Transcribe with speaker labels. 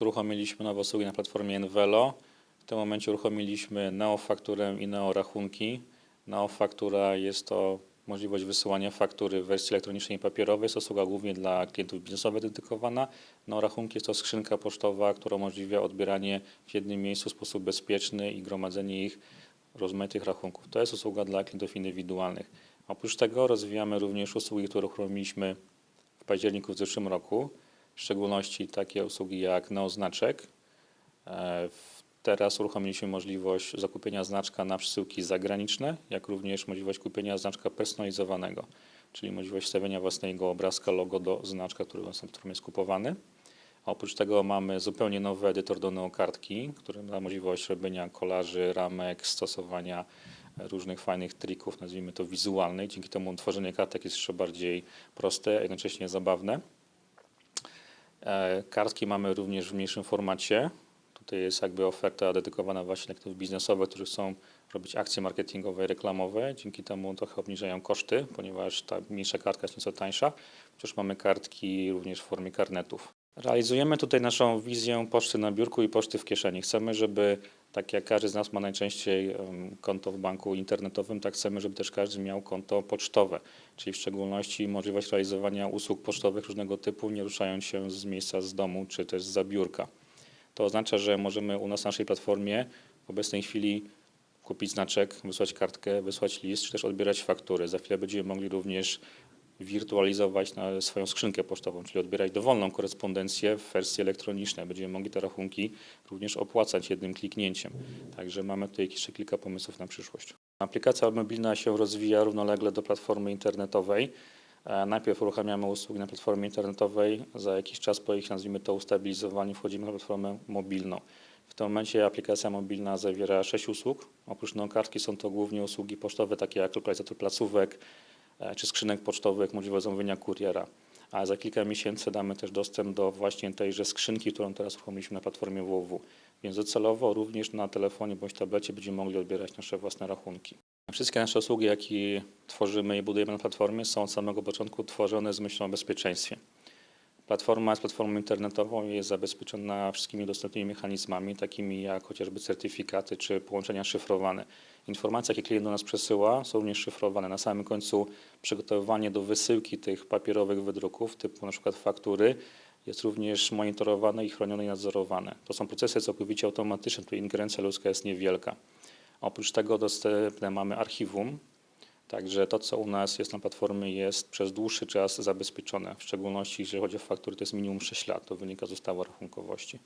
Speaker 1: Uruchomiliśmy nowe usługi na platformie Envelo. W tym momencie uruchomiliśmy neofakturę i neorachunki. Neofaktura jest to możliwość wysyłania faktury w wersji elektronicznej i papierowej. Jest usługa głównie dla klientów biznesowych dedykowana. Neorachunki jest to skrzynka pocztowa, która umożliwia odbieranie w jednym miejscu w sposób bezpieczny i gromadzenie ich rozmaitych rachunków. To jest usługa dla klientów indywidualnych. Oprócz tego rozwijamy również usługi, które uruchomiliśmy w październiku w zeszłym roku, w szczególności takie usługi jak neoznaczek. E, Teraz uruchomiliśmy możliwość zakupienia znaczka na przesyłki zagraniczne, jak również możliwość kupienia znaczka personalizowanego, czyli możliwość wstawienia własnego obrazka, logo do znaczka, który jest kupowany. A Oprócz tego mamy zupełnie nowy edytor do neokartki, który da możliwość robienia kolaży, ramek, stosowania różnych fajnych trików, nazwijmy to wizualnych. Dzięki temu tworzenie kartek jest jeszcze bardziej proste, a jednocześnie zabawne. E, Kartki mamy również w mniejszym formacie. Tutaj jest jakby oferta dedykowana właśnie klientów biznesowych, którzy chcą robić akcje marketingowe i reklamowe. Dzięki temu trochę obniżają koszty, ponieważ ta mniejsza kartka jest nieco tańsza. Chociaż mamy kartki również w formie karnetów. Realizujemy tutaj naszą wizję poczty na biurku i poczty w kieszeni. Chcemy, żeby tak jak każdy z nas ma najczęściej konto w banku internetowym, tak chcemy, żeby też każdy miał konto pocztowe, czyli w szczególności możliwość realizowania usług pocztowych różnego typu, nie ruszając się z miejsca z domu czy też z biurka. To oznacza, że możemy u nas na naszej platformie w obecnej chwili kupić znaczek, wysłać kartkę, wysłać list, czy też odbierać faktury. Za chwilę będziemy mogli również wirtualizować swoją skrzynkę pocztową, czyli odbierać dowolną korespondencję w wersji elektronicznej. Będziemy mogli te rachunki również opłacać jednym kliknięciem. Także mamy tutaj jeszcze kilka pomysłów na przyszłość. Aplikacja mobilna się rozwija równolegle do platformy internetowej. E, Najpierw uruchamiamy usługi na platformie internetowej, za jakiś czas po ich, nazwijmy to, ustabilizowaniu wchodzimy na platformę mobilną. W tym momencie aplikacja mobilna zawiera sześć usług. Oprócz neokartki są to głównie usługi pocztowe, takie jak lokalizator placówek czy skrzynek pocztowych, możliwość zamówienia kuriera. A za kilka miesięcy damy też dostęp do właśnie tejże skrzynki, którą teraz uruchomiliśmy na platformie www. Więc docelowo również na telefonie bądź tablecie będziemy mogli odbierać nasze własne rachunki. Wszystkie nasze usługi, jakie tworzymy i budujemy na platformie, są od samego początku tworzone z myślą o bezpieczeństwie. Platforma jest platformą internetową i jest zabezpieczona wszystkimi dostępnymi mechanizmami, takimi jak chociażby certyfikaty czy połączenia szyfrowane. Informacje, jakie klient do nas przesyła, są również szyfrowane. Na samym końcu przygotowywanie do wysyłki tych papierowych wydruków, typu na przykład faktury, jest również monitorowane i chronione i nadzorowane. To są procesy całkowicie automatyczne, tu ingerencja ludzka jest niewielka. Oprócz tego dostępne mamy archiwum, Także to, co u nas jest na platformie, jest przez dłuższy czas zabezpieczone. W szczególności, jeżeli chodzi o faktury, to jest minimum 6 lat. To wynika z ustawy o rachunkowości.